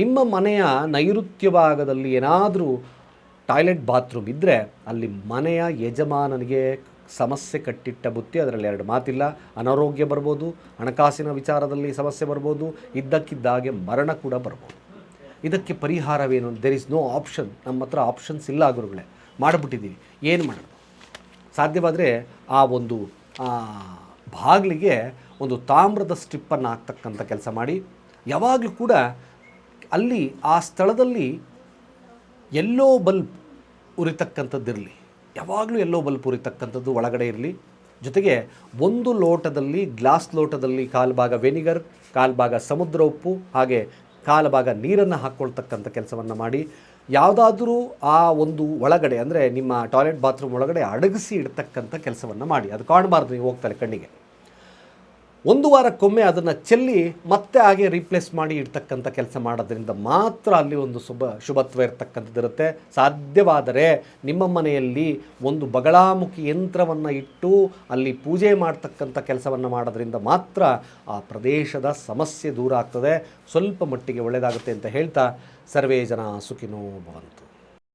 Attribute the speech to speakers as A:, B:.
A: ನಿಮ್ಮ ಮನೆಯ ನೈಋತ್ಯ ಭಾಗದಲ್ಲಿ ಏನಾದರೂ ಟಾಯ್ಲೆಟ್ ಬಾತ್ರೂಮ್ ಇದ್ದರೆ ಅಲ್ಲಿ ಮನೆಯ ಯಜಮಾನನಿಗೆ ಸಮಸ್ಯೆ ಕಟ್ಟಿಟ್ಟ ಬುತ್ತಿ ಅದರಲ್ಲಿ ಎರಡು ಮಾತಿಲ್ಲ. ಅನಾರೋಗ್ಯ ಬರ್ಬೋದು, ಹಣಕಾಸಿನ ವಿಚಾರದಲ್ಲಿ ಸಮಸ್ಯೆ ಬರ್ಬೋದು, ಇದ್ದಕ್ಕಿದ್ದಾಗೆ ಮರಣ ಕೂಡ ಬರ್ಬೋದು. ಇದಕ್ಕೆ ಪರಿಹಾರವೇನು? ದೆರ್ ಇಸ್ ನೋ ಆಪ್ಷನ್ ನಮ್ಮ ಹತ್ರ ಆಪ್ಷನ್ಸ್ ಇಲ್ಲ ಗುರುಗಳೇ. ಮಾಡಿಬಿಟ್ಟಿದ್ದೀವಿ. ಏನು ಮಾಡೋದು? ಸಾಧ್ಯವಾದರೆ ಆ ಒಂದು ಬಾಗಿಲಿಗೆ ಒಂದು ತಾಮ್ರದ ಸ್ಟ್ರಿಪ್ಪನ್ನು ಹಾಕ್ತಕ್ಕಂಥ ಕೆಲಸ ಮಾಡಿ. ಯಾವಾಗಲೂ ಕೂಡ ಅಲ್ಲಿ, ಆ ಸ್ಥಳದಲ್ಲಿ ಎಲ್ಲೋ ಬಲ್ಬ್ ಉರಿತಕ್ಕಂಥದ್ದಿರಲಿ. ಯಾವಾಗಲೂ ಎಲ್ಲೋ ಬಲ್ಬ್ ಉರಿತಕ್ಕಂಥದ್ದು ಒಳಗಡೆ ಇರಲಿ. ಜೊತೆಗೆ ಒಂದು ಲೋಟದಲ್ಲಿ, ಗ್ಲಾಸ್ ಲೋಟದಲ್ಲಿ ಕಾಲು ಭಾಗ ವೆನಿಗರ್ ಕಾಲು ಭಾಗ ಸಮುದ್ರ ಉಪ್ಪು, ಹಾಗೆ ಕಾಲು ಭಾಗ ನೀರನ್ನು ಹಾಕ್ಕೊಳ್ತಕ್ಕಂಥ ಕೆಲಸವನ್ನು ಮಾಡಿ, ಯಾವುದಾದ್ರೂ ಆ ಒಂದು ಒಳಗಡೆ, ಅಂದರೆ ನಿಮ್ಮ ಟಾಯ್ಲೆಟ್ ಬಾತ್ರೂಮ್ ಒಳಗಡೆ ಅಡಗಿಸಿ ಇಡ್ತಕ್ಕಂಥ ಕೆಲಸವನ್ನು ಮಾಡಿ. ಅದು ಕಾಣಬಾರ್ದು, ನೀವು ಹೋಗ್ತಾರೆ ಕಣ್ಣಿಗೆ. ಒಂದು ವಾರಕ್ಕೊಮ್ಮೆ ಅದನ್ನು ಚೆಲ್ಲಿ ಮತ್ತೆ ಹಾಗೆ ರೀಪ್ಲೇಸ್ ಮಾಡಿ ಇಡ್ತಕ್ಕಂಥ ಕೆಲಸ ಮಾಡೋದ್ರಿಂದ ಮಾತ್ರ ಅಲ್ಲಿ ಒಂದು ಶುಭ, ಶುಭತ್ವ ಇರತಕ್ಕಂಥದ್ದಿರುತ್ತೆ ಸಾಧ್ಯವಾದರೆ ನಿಮ್ಮ ಮನೆಯಲ್ಲಿ ಒಂದು ಬಗಳಾಮುಖಿ ಯಂತ್ರವನ್ನು ಇಟ್ಟು ಅಲ್ಲಿ ಪೂಜೆ ಮಾಡ್ತಕ್ಕಂಥ ಕೆಲಸವನ್ನು ಮಾಡೋದ್ರಿಂದ ಮಾತ್ರ ಆ ಪ್ರದೇಶದ ಸಮಸ್ಯೆ ದೂರ ಆಗ್ತದೆ. ಸ್ವಲ್ಪ ಮಟ್ಟಿಗೆ ಒಳ್ಳೆಯದಾಗುತ್ತೆ ಅಂತ ಹೇಳ್ತಾ ಸರ್ವೇ ಜನ ಸುಖಿನೋ ಭವಂತು.